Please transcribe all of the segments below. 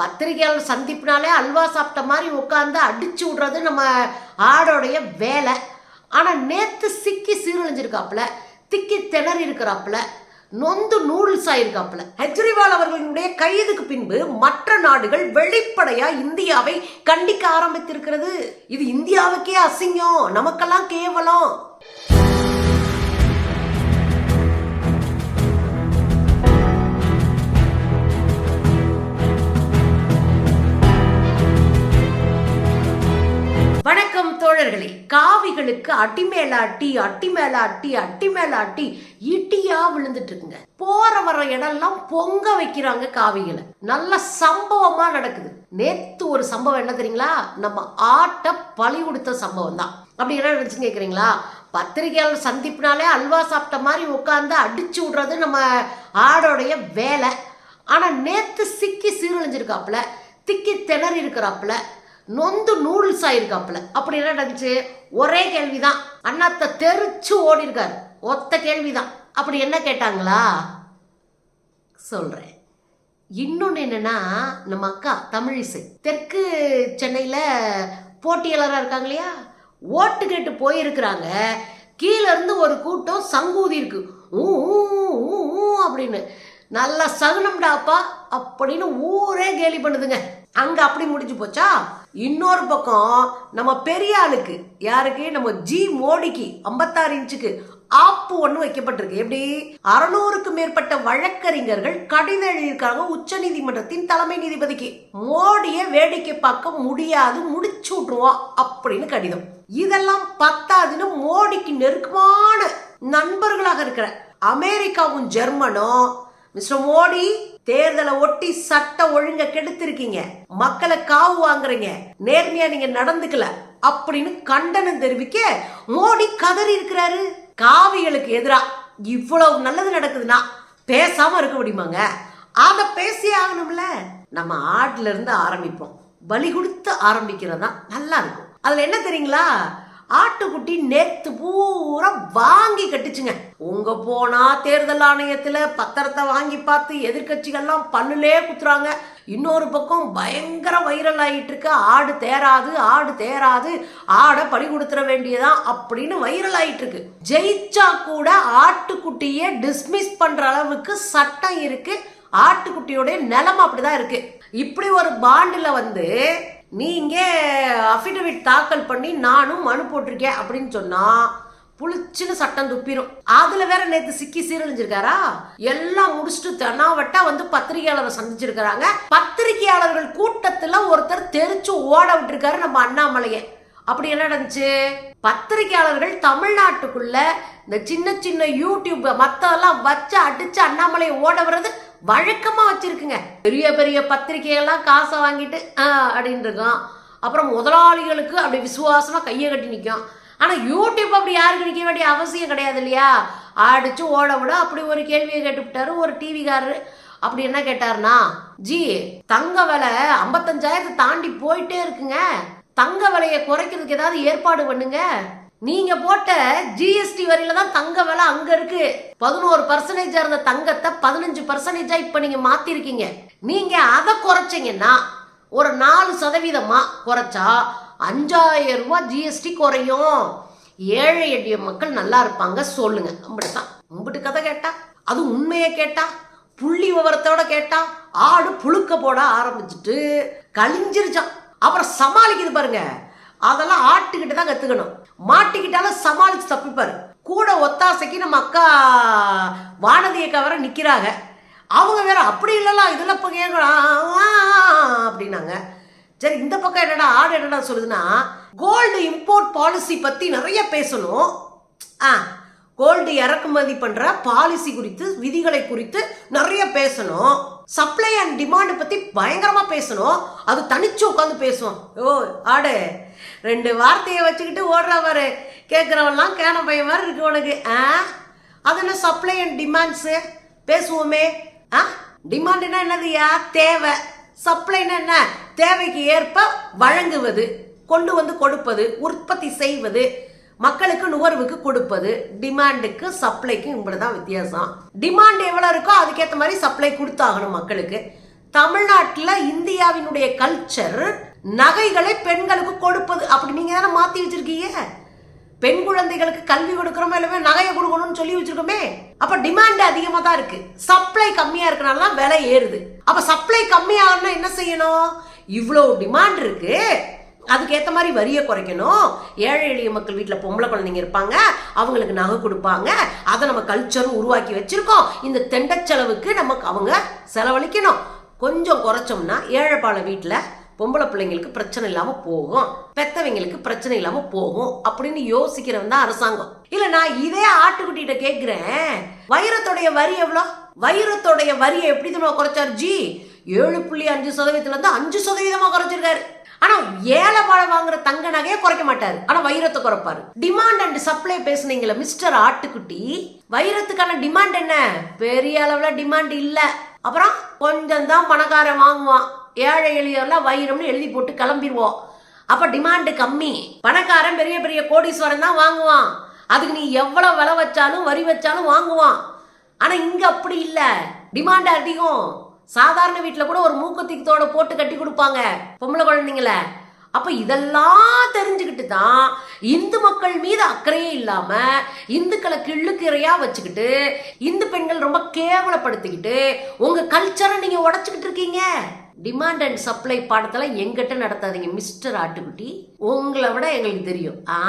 பத்திரிகையாளர் சந்திப்புனாலே அல்வா சாப்பிட்ட மாதிரி உட்காந்து அடிச்சு விடுறது நம்ம ஆடோடைய வேலை. ஆனால் நேற்று சிக்கி சீரழிஞ்சிருக்காப்புல திக்கி திணறி இருக்கிறாப்புல நொந்து நூடுல்ஸ் ஆயிருக்காப்புல. கெஜ்ரிவால் அவர்களுடைய கைதுக்கு பின்பு மற்ற நாடுகள் வெளிப்படையா இந்தியாவை கண்டிக்க ஆரம்பித்திருக்கிறது. இது இந்தியாவுக்கே அசிங்கம் நமக்கெல்லாம் கேவலம். வணக்கம் தோழர்களே. காவிகளுக்கு அட்டி மேல அட்டி அட்டி அட்டி அட்டி இட்டியா விழுந்துட்டு இருக்குங்க போற வர இடம்லாம் பொங்க வைக்கிறாங்க காவிகளை. நல்ல சம்பவமா நடக்குது. நேத்து ஒரு சம்பவம் என்ன தெரியுங்களா? நம்ம ஆட்ட பழி கொடுத்த சம்பவம் தான். அப்படி என்ன நினைச்சு கேட்குறீங்களா பத்திரிகையாளர் சந்திப்புனாலே அல்வா சாப்பிட்ட மாதிரி உட்காந்து அடிச்சு விடுறது நம்ம ஆடோடைய வேலை. ஆனா நேத்து சிக்கி சீரழிஞ்சிருக்காப்புல திக்கி திணறி இருக்கிறாப்புல நொந்து நூடுல்ஸ் ஆயிருக்காப்புல. அப்படி என்ன நடந்துச்சு? ஒரே கேள்விதான். அண்ணாத்த தெரிச்சு ஓடிருக்காரு. ஒத்த கேள்விதான். அப்படி என்ன கேட்டாங்களா? சொல்றேன். இன்னொன்று என்னென்னா நம்ம அக்கா தமிழிசை. தெற்கு சென்னையில் போட்டியாளராக இருக்காங்க இல்லையா ஓட்டு கேட்டு போயிருக்கிறாங்க. கீழேருந்து ஒரு கூட்டம் சங்கூதி இருக்கு. ஊ ஊ, ஊ, ஊ அப்படின்னு. நல்லா சகுனம்டாப்பா அப்படின்னு ஊரே கேலி பண்ணுதுங்க. அங்க அப்படி முடிஞ்சு போச்சா? இன்னொரு பக்கம் நம்ம பெரிய ஆளுக்கு யாருக்கு? நம்ம ஜி மோடிக்கு ஐம்பத்தாறு இன்ச்சுக்கு ஆப்பு ஒன்று வைக்கப்பட்டிருக்கு. எப்படி? அறுநூறுக்கும் மேற்பட்ட வழக்கறிஞர்கள் கடிதம் எழுதியிருக்காங்க உச்ச நீதிமன்றத்தின் தலைமை நீதிபதிக்கு. மோடியை வேடிக்கை பார்க்க முடியாது முடிச்சு விட்டுருவோம் அப்படின்னு கடிதம். இதெல்லாம் பத்தாதுன்னு மோடிக்கு நெருக்கமான நண்பர்களாக இருக்கிற அமெரிக்காவும் ஜெர்மனும் மிஸ்டர் மோடி தேர்தலை ஒட்டி சட்ட ஒழுங்க கெடுத்திருக்கீங்க. மக்களை காவு வாங்குறீங்க. நேர்மையா நீங்க நடந்துக்கல. அப்படின்னு கண்டனம் தெரிவிக்க மோடி கதறி இருக்கிறாரு. காவிகளுக்கு எதிரா இவ்வளவு நல்லது நடக்குதுன்னா பேசாம இருக்க முடியுமாங்க? அத பேசியே ஆகணும்ல. நம்ம ஆட்ல இருந்து ஆரம்பிப்போம். பலி கொடுத்து ஆரம்பிக்கிறது தான் நல்லா இருக்கும். அதுல என்ன தெரியுங்களா? ஆட்டுக்குட்டி நேத்து பூரா வாங்கி கட்டுச்சுங்க. உங்க போனா தேர்தல் ஆணையத்துல பத்திரத்தை வாங்கி பார்த்து எதிர்க்கட்சிகள்லாம் பல்லுலே குத்துறாங்க. இன்னொரு பக்கம் பயங்கர வைரல் ஆகிட்டு இருக்கு ஆடு தேராது ஆடு தேராது ஆடை பழி கொடுத்துட வேண்டியதான் அப்படின்னு வைரல் ஆகிட்டு இருக்கு ஜெயிச்சா கூட ஆட்டுக்குட்டியை டிஸ்மிஸ் பண்ற அளவுக்கு சட்டம் இருக்கு. ஆட்டுக்குட்டியோடைய நிலைமை அப்படிதான் இருக்கு. இப்படி ஒரு பாண்டில் வந்து நீங்க அஃபிடவிட் தாக்கல் பண்ணி நானும் மனு போட்டிருக்கேன் அப்படின்னு சொன்னா புளிச்சுன்னு சட்டம் துப்பிடும் அதுல வேற நேத்து சிக்கி சீரழிஞ்சிருக்காரா? எல்லாம் முடிச்சுட்டு தெனாவட்டா வந்து பத்திரிகையாளரை சந்திச்சிருக்கிறாங்க. பத்திரிகையாளர்கள் கூட்டத்துல ஒருத்தர் தெரிச்சு ஓட விட்டுருக்காரு நம்ம அண்ணாமலையை. அப்படி என்ன நடந்துச்சு? பத்திரிகையாளர்கள் தமிழ்நாட்டுக்குள்ள இந்த சின்ன சின்ன யூடியூப் மத்ததெல்லாம் வச்சு அடிச்சு அண்ணாமலையை ஓட வர்றது வழக்கமா வச்சிருக்குங்க. பெரிய பெரிய பத்திரிகையெல்லாம் காசை வாங்கிட்டு ஆ, அப்படின்னு இருக்கான். அப்புறம் முதலாளிகளுக்கு அப்படி விசுவாசமா கையை கட்டி நிற்கும். ஆனா யூடியூப் அப்படி யாருக்கு நிற்க வேண்டிய அவசியம் கிடையாது இல்லையா? அடிச்சு ஓட விட அப்படி ஒரு கேள்வியை கேட்டுவிட்டாரு ஒரு டிவிக்காரரு. அப்படி என்ன கேட்டாருன்னா ஜி தங்க விலை ஐம்பத்தஞ்சாயிரத்தை தாண்டி போயிட்டே இருக்குங்க. தங்க விலையை குறைக்கிறதுக்கு ஏதாவது ஏற்பாடு பண்ணுங்க. நீங்க போட்ட ஜிஎஸ்டி வரியில தான் தங்க விலை அங்க இருக்கு. பதினோரு பர்சன்டேஜா இருந்த தங்கத்தை பதினஞ்சு பர்சன்டேஜா இப்ப நீங்க மாத்திருக்கீங்க. நீங்க அதை குறைச்சீங்கன்னா ஒரு நாலு சதவீதமா குறைச்சா அஞ்சாயிரம் ரூபாய் ஜிஎஸ்டி குறையும். ஏழை எளிய மக்கள் நல்லா இருப்பாங்க சொல்லுங்க. அப்படித்தான் உங்கள்கிட்ட கதை கேட்டா? அது உண்மையை கேட்டா? புள்ளி விவரத்தோட கேட்டா? ஆடு புழுக்க போட ஆரம்பிச்சுட்டு கழிஞ்சிருச்சான் அப்புறம் சமாளிக்குது பாருங்க. அதெல்லாம் ஆட்டுக்கிட்ட தான் கற்றுக்கணும் மாட்டிக்கிட்டாலும் சமாளிச்சு தப்பிப்பார். கூட ஒத்தாசைக்கு நம்ம அக்கா வானதி அக்கா நிற்கிறாங்க அவங்க வேற அப்படி இல்லைலாம் இதில் இப்போ அப்படின்னாங்க. சரி இந்த பக்கம் என்னடா ஆடு என்னடா சொல்லுதுன்னா கோல்டு இம்போர்ட் பாலிசி பற்றி நிறைய பேசணும். ஆ கோல்டு இறக்குமதி பண்ணுற பாலிசி குறித்து விதிகளை குறித்து நிறைய பேசணும். சப்ளை அண்ட் டிமாண்டை பற்றி பயங்கரமாக பேசணும். அது தனிச்சு உட்காந்து பேசுவோம். ஓ ஆடு. ரெண்டு வார்த்தையை வச்சுக்கிட்டு ஓடுற பாரு. கேட்குறவெல்லாம் கேன பையன் மாதிரி இருக்கு உனக்கு. ஆ? அது என்ன சப்ளை அண்ட் டிமாண்ட்ஸு பேசுவோமே. ஆ? டிமாண்டுனா என்னதுயா தேவை. சப்ளைனா என்ன? தேவைக்கு ஏற்ப வழங்குவது கொண்டு வந்து கொடுப்பது உற்பத்தி செய்வது. மக்களுக்கு நுகர்வுக்கு கொடுப்பது டிமாண்டுக்கு சப்ளைக்கும் இப்படிதான் வித்தியாசம். டிமாண்ட் எவ்வளோ இருக்கோ அதுக்கேற்ற மாதிரி சப்ளை கொடுத்தாகணும் மக்களுக்கு. தமிழ்நாட்டில் இந்தியாவினுடைய கல்ச்சர் நகைகளை பெண்களுக்கு கொடுப்பது. அப்படி நீங்கள் தானே மாற்றி வச்சிருக்கீங்க? பெண் குழந்தைகளுக்கு கல்வி கொடுக்குறோமோ எல்லாமே நகையை கொடுக்கணும்னு சொல்லி வச்சிருக்கோமே? அப்ப டிமாண்ட் அதிகமாக தான் இருக்கு. சப்ளை கம்மியா இருக்கனால விலை ஏறுது. அப்ப சப்ளை கம்மியாகணும்னா என்ன செய்யணும்? இவ்வளோ டிமாண்ட் இருக்கு. அதுக்கேற்ற மாதிரி வரியை குறைக்கணும். ஏழை எளிய மக்கள் வீட்டில் பொம்பளை குழந்தைங்க இருப்பாங்க. அவங்களுக்கு நகை கொடுப்பாங்க. அதை நம்ம கல்ச்சரும் உருவாக்கி வச்சிருக்கோம். இந்த தெண்ட செலவுக்கு நமக்கு அவங்க செலவழிக்கணும். கொஞ்சம் குறைச்சோம்னா ஏழைப்பாள வீட்டில் பொம்பளை பிள்ளைங்களுக்கு பிரச்சனை இல்லாமல் போகும். பெத்தவங்களுக்கு பிரச்சனை இல்லாமல் போகும் அப்படின்னு யோசிக்கிறவன் தான் அரசாங்கம். இல்லை நான் இதே ஆட்டுக்குட்டிகிட்ட கேட்குறேன் வைரத்தோடைய வரி எவ்வளோ? வைரத்தோடைய வரியை எப்படி தான் குறைச்சார் ஜி? ஏழு புள்ளி அஞ்சு சதவீதத்துலேருந்து அஞ்சு சதவீதமாக குறைச்சிருக்காரு. ஆனா ஏழை வாழை வாங்குற தங்க நகையை குறைக்க மாட்டாரு. ஆனா வைரத்தை குறைப்பாரு. டிமாண்ட் அண்ட் சப்ளை பேசுனீங்களே மிஸ்டர் ஆட்டுக்குட்டி? வைரத்துக்கான டிமாண்ட் என்ன? பெரிய அளவுல டிமாண்ட் இல்ல. அப்புறம் கொஞ்சம் தான் பணக்காரன் வாங்குவான். ஏழை எளியெல்லாம் வைரம்னு எழுதி போட்டு கிளம்பிடுவோம் அப்ப டிமாண்டு கம்மி. பணக்காரன் பெரிய பெரிய கோடீஸ்வரன் தான் வாங்குவான். அதுக்கு நீ எவ்வளவு விலை வச்சாலும் வரி வச்சாலும் வாங்குவான். ஆனா இங்க அப்படி இல்லை. டிமாண்ட் அதிகம். சாதாரண வீட்டில் கூட ஒரு மூக்கத்திக்கத்தோட போட்டு கட்டி கொடுப்பாங்க பொம்பளை குழந்தைங்கள. அப்போ இதெல்லாம் தெரிஞ்சுக்கிட்டு தான் இந்து மக்கள் மீது அக்கறையே இல்லாமல் இந்துக்களை கிள்ளுக்கிறையாக வச்சுக்கிட்டு இந்து பெண்கள் ரொம்ப கேவலப்படுத்திக்கிட்டு உங்கள் கல்ச்சரை நீங்கள் உடச்சிக்கிட்டு இருக்கீங்க. டிமாண்ட் அண்ட் சப்ளை பாடத்தில் எங்கிட்ட நடத்தாதீங்க மிஸ்டர் ஆட்டுக்குட்டி. உங்களை விட எங்களுக்கு தெரியும். ஆ?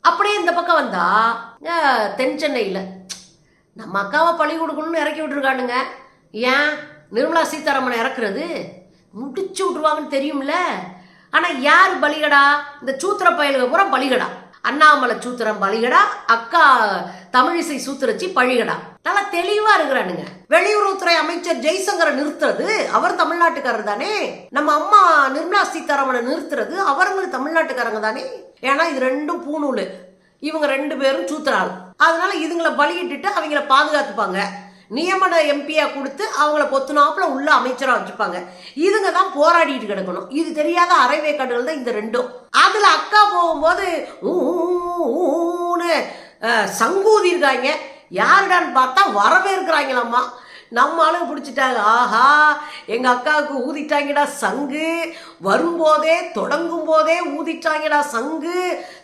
அப்படியே இந்த பக்கம் வந்தா தென் சென்னையில். நம்ம அக்காவை பழி கொடுக்கணும்னு இறக்கி விட்டுருக்கானுங்க. ஏன்? நிர்மலா சீதாராமனை இறக்குறது? முடிச்சு விட்ருவாங்கன்னு தெரியும்ல. ஆனால் யார் பலிகடா? இந்த சூத்திர பயலுக பூரா பலிகடா. அண்ணாமலை சூத்திரம் பலிகடா அக்கா தமிழிசை சூத்திரச்சி பழிகடா. நல்லா தெளிவா இருக்கிறானுங்க. வெளியுறவுத்துறை அமைச்சர் ஜெய்சங்கரை நிறுத்துறது அவர் தமிழ்நாட்டுக்காரர் தானே. நம்ம அம்மா நிர்மலா சீதாராமனை நிறுத்துறது அவர்களும் தமிழ்நாட்டுக்காரங்க தானே. ஏன்னா இது ரெண்டும் பூணூல் இவங்க ரெண்டு பேரும் சூத்திராள் அதனால இதுங்களை பலியிட்டுட்டு அவங்கள பாதுகாத்துப்பாங்க. நியமன எம்பியாக கொடுத்து அவங்கள பொத்துனாப்பில் உள்ள அமைச்சராக வச்சுப்பாங்க இதுங்க தான் போராடிட்டு கிடக்கணும். இது தெரியாத அரைவேக்காடுகள் தான் இந்த ரெண்டும். அதில் அக்கா போகும்போது ஊன்னு சங்கூதி இருக்காங்க. யாருடான்னு பார்த்தா வரவேற்கிறாங்களாம்மா. நம்ம ஆளுங்க பிடிச்சிட்டாங்க. ஆஹா எங்கள் அக்காவுக்கு ஊதிட்டாங்கடா சங்கு. வரும்போதே தொடங்கும் போதே ஊதிட்டாங்கடா சங்கு.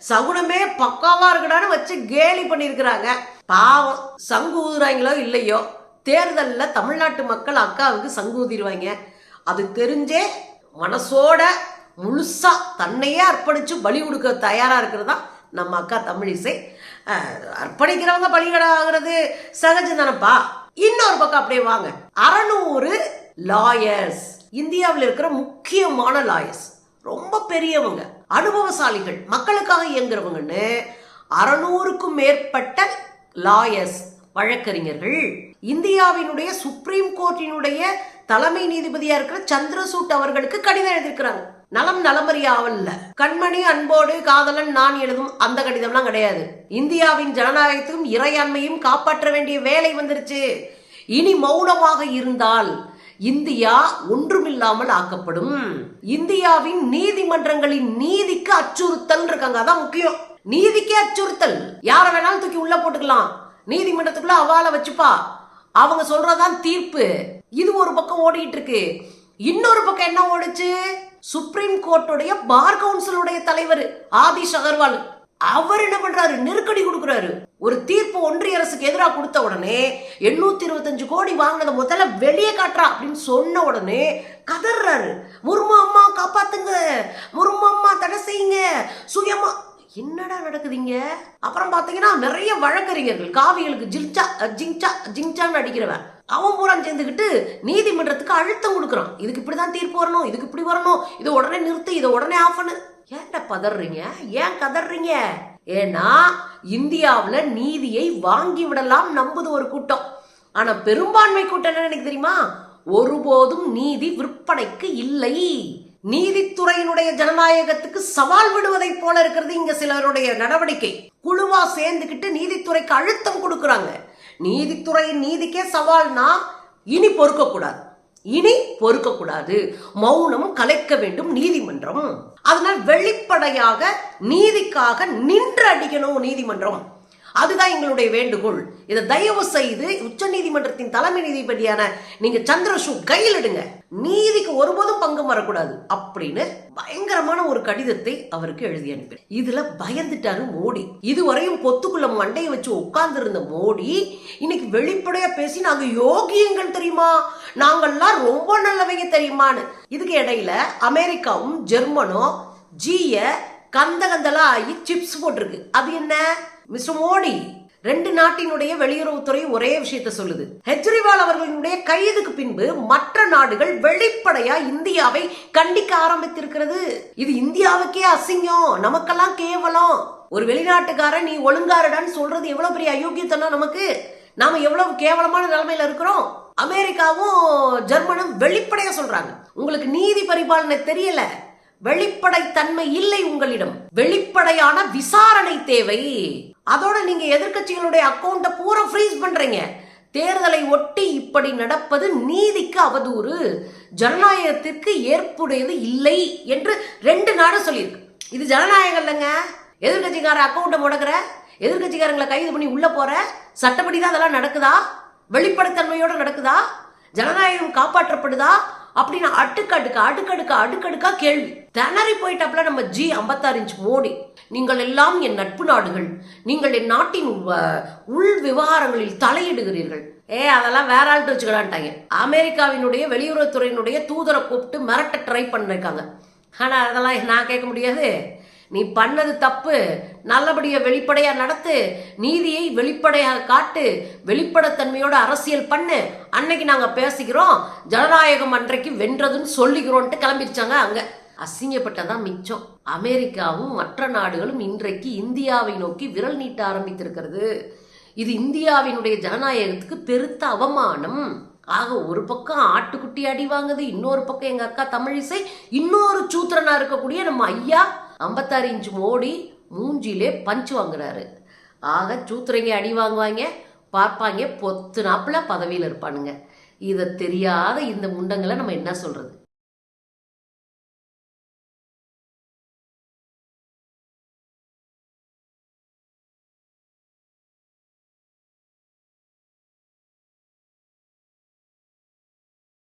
சகுனமே பக்காவாக இருக்கடான்னு வச்சு கேலி பண்ணியிருக்கிறாங்க பாவம் சங்கு ஊதுறாங்களோ இல்லையோ தேர்தலில் தமிழ்நாட்டு மக்கள் அக்காவுக்கு சங்கு ஊதிடுவாங்க. அது தெரிஞ்சே மனசோட முழுசாக தன்னையே அர்ப்பணித்து பலி கொடுக்க தயாராக இருக்கிறதா நம்ம அக்கா தமிழிசை. அர்ப்பணிக்கிறவங்க பலிகடாகிறது சகஜம் தானப்பா. இன்னொரு பக்கம் அப்படியே வாங்க. அறநூறு லாயர்ஸ் இந்தியாவில் இருக்கிற முக்கியமான லாயர்ஸ் ரொம்ப பெரியவங்க அனுபவசாலிகள் மக்களுக்காக இயங்குறவங்கன்னு அறநூறுக்கும் மேற்பட்ட லாயர்ஸ் வழக்கறிஞர்கள். இந்தியாவினுடைய சுப்ரீம் கோர்ட்டினுடைய தலைமை நீதிபதியா இருக்கிற சந்திரசூட் அவர்களுக்கு கடிதம் எழுதியிருக்கிறாங்க. நலம் நலமறியாவல்ல கண்மணி அன்போடு காதலன் நான் எழுதும் அந்த கடிதம்லாம் கிடையாது. இந்தியாவின் ஜனநாயகத்தையும் இறையாண்மையும் காப்பாற்ற வேண்டிய வேலை வந்துருச்சு. இனி மௌனமாக இருந்தால் இந்தியா ஒன்றுமில்லாமல் ஆக்கப்படும். இந்தியாவின் நீதிமன்றங்களின் நீதிக்கு அச்சுறுத்தல் இருக்காங்க. அதான் முக்கியம். நீதிக்கே அச்சுறுத்தல். யாரை வேணாலும் தூக்கி உள்ள போட்டுக்கலாம். நீதிமன்றத்துக்குள்ள அவால வச்சுப்பா. அவங்க சொல்றதான் தீர்ப்பு. இது ஒரு பக்கம் ஓடிட்டு இருக்கு. இன்னொரு பக்கம் என்ன ஓடுச்சு? சுப்ரீம் கோர்ட்டுடைய பார் கவுன்சிலுடைய தலைவர் ஆதிஷ் அகர்வால் அவர் என்ன பண்றாரு? நெருக்கடி கொடுக்குறாரு. ஒரு தீர்ப்பு ஒன்றிய அரசுக்கு எதிராக கொடுத்த உடனே எண்ணூத்தி இருபத்தஞ்சு கோடி வாங்கினதை முதல்ல வெளியே காட்டுறா அப்படின்னு சொன்ன உடனே கதறாரு முருமா அம்மா காப்பாத்துங்க. முருமா அம்மா தடை செய்யுங்க. சுயமா என்னடா நடக்குதுங்க? அப்புறம் பாத்தீங்கன்னா நிறைய வழக்கறிஞர்கள் காவிகளுக்கு ஜில்ச்சா ஜிங்சா ஜிங்சான்னு அடிக்கிறவன். அவன் பூரா சேர்ந்துக்கிட்டு நீதிமன்றத்துக்கு அழுத்தம் கொடுக்குறான். இதுக்கு இப்படி தான் தீர்ப்பு வரணும் இதுக்கு இப்படி வரணும். இதை உடனே நிறுத்து இதை உடனே ஆஃப் பண்ணு. ஏன்டா பதறீங்க? ஏன் கதறீங்க? ஏன்னா இந்தியாவில் நீதியை வாங்கி விடலாம் நம்புது ஒரு கூட்டம். ஆனால் பெரும்பான்மை கூட்டம் என்ன எனக்கு தெரியுமா? ஒருபோதும் நீதி விற்பனைக்கு இல்லை. நீதித்துறையினுடைய ஜனநாயகத்துக்கு சவால் விடுவதைப் போல இருக்கிறது இங்க சிலருடைய நடவடிக்கை. குழுவா சேர்ந்துக்கிட்டு நீதித்துறைக்கு அழுத்தம் கொடுக்குறாங்க. நீதித்துறையின் நீதிக்கே சவால்னா இனி பொறுக்கக்கூடாது. இனி பொறுக்கக்கூடாது. மௌனம் கலைக்க வேண்டும் நீதிமன்றம். அதனால் வெளிப்படையாக நீதிக்காக நின்று அடிக்கணும் நீதிமன்றம். அதுதான் எங்களுடைய வேண்டுகோள். இதை தயவு செய்து உச்ச நீதிமன்றத்தின் தலைமை நீதிபதியான நீங்க சந்திரசூட் கையிலிடுங்க நீதிக்கு ஒருபோதும் பங்கம் வரக்கூடாது அப்படின்னு பயங்கரமான ஒரு கடிதத்தை அவருக்கு எழுதி அனுப்பி இதுல பயந்துட்டாரு மோடி. இதுவரையும் பொத்துக்குள்ள மண்டையை வச்சு உட்கார்ந்து இருந்த மோடி இன்னைக்கு வெளிப்படையா பேசி நாங்க யோகியங்கள் தெரியுமா? நாங்கள்லாம் ரொம்ப நல்லவங்க தெரியுமான்னு. இதுக்கு இடையில அமெரிக்காவும் ஜெர்மனும் ஜிய கந்த கந்தலா ஆகி சிப்ஸ் போட்டிருக்கு. அது என்ன? மிஸ்டர் மோடி ரெண்டு நாட்டினுடைய வெளியுறவுத்துறை ஒரே விஷயத்த சொல்லுது. கெஜ்ரிவால் அவர்களினுடைய கைதுக்கு பின்பு மற்ற நாடுகள் வெளிப்படையா இந்தியாவை கண்டிக்க ஆரம்பித்திருக்கிறது. இது இந்தியாவுக்கே அசிங்கம். நமக்கெல்லாம் கேவலம். ஒரு வெளிநாட்டுக்காரன் நீ ஒழுங்காரடான்னு சொல்றது எவ்வளவு பெரிய அயோக்கியத்தனா நமக்கு? நாம எவ்வளவு கேவலமான நிலைமையில இருக்கிறோம்? அமெரிக்காவும் ஜெர்மனும் வெளிப்படையா சொல்றாங்க. உங்களுக்கு நீதி பரிபாலனை தெரியல. வெளிப்படைத்தன்மை இல்லை உங்களிடம். வெளிப்படையான விசாரணை தேவை. அதோட நீங்க எதிர்க்கட்சிகளுடைய அக்கௌண்ட்டை பூரா ஃப்ரீஸ் பண்றீங்க. தேர்தலை ஒட்டி இப்படி நடப்பது நீதிக்கு அவதூறு. ஜனநாயகத்திற்கு ஏற்புடையது இல்லை என்று ரெண்டு நாடு சொல்லியிருக்கு. இது ஜனநாயகம் இல்லைங்க எதிர்கட்சிக்கார அக்கௌண்ட்டை முடக்கிற எதிர்கட்சிக்காரங்களை கைது பண்ணி உள்ள போற சட்டப்படி தான் அதெல்லாம் நடக்குதா? வெளிப்படைத்தன்மையோட நடக்குதா? ஜனநாயகம் காப்பாற்றப்படுதா? அப்படின்னு அடுக்கடுக்கு அடுக்கடுக்கு அடுக்கடுக்கா கேள்வி. திணறி போயிட்டப்பல நம்ம ஜி ஐம்பத்தாறு இன்ச் மோடி. நீங்கள் எல்லாம் என் நட்பு நாடுகள். நீங்கள் என் நாட்டின் உள் விவகாரங்களில் தலையிடுகிறீர்கள். ஏ அதெல்லாம் வேற ஆள்கிட்ட வச்சுக்கலான்ட்டாங்க. அமெரிக்காவினுடைய வெளியுறவுத்துறையினுடைய தூதரை கூப்பிட்டு மிரட்ட ட்ரை பண்ணிருக்காங்க. ஆனால் அதெல்லாம் நான் கேட்க முடியாது. நீ பண்ணது தப்பு. நல்லபடியா வெளிப்படையா நடத்து. நீதியை வெளிப்படையாக காட்டு. வெளிப்படைத்தன்மையோட அரசியல் பண்ணு. அன்னைக்கு நாங்க பேசிக்கிறோம். ஜனநாயகம் அன்றைக்கு வென்றதுன்னு சொல்லிக்கிறோன்ட்டு கிளம்பிருச்சாங்க அங்க. அசிங்கப்பட்டதான் மிச்சம். அமெரிக்காவும் மற்ற நாடுகளும் இன்றைக்கு இந்தியாவை நோக்கி விரல் நீட்ட ஆரம்பித்திருக்கிறது. இது இந்தியாவினுடைய ஜனநாயகத்துக்கு பெருத்த அவமானம். ஆக ஒரு பக்கம் ஆட்டுக்குட்டி அடி வாங்குது இன்னொரு பக்கம் எங்கள் அக்கா தமிழிசை இன்னொரு சூத்திரனாக இருக்கக்கூடிய நம்ம ஐயா ஐம்பத்தாறு இன்ச் மோடி மூஞ்சிலே பஞ்சு வாங்குறாரு. ஆக சூத்திரங்க அடி வாங்குவாங்க பார்ப்பாங்க பொத்து நாப்பில் பதவியில் இருப்பானுங்க. இதை தெரியாத இந்த முண்டங்களை நம்ம என்ன சொல்கிறது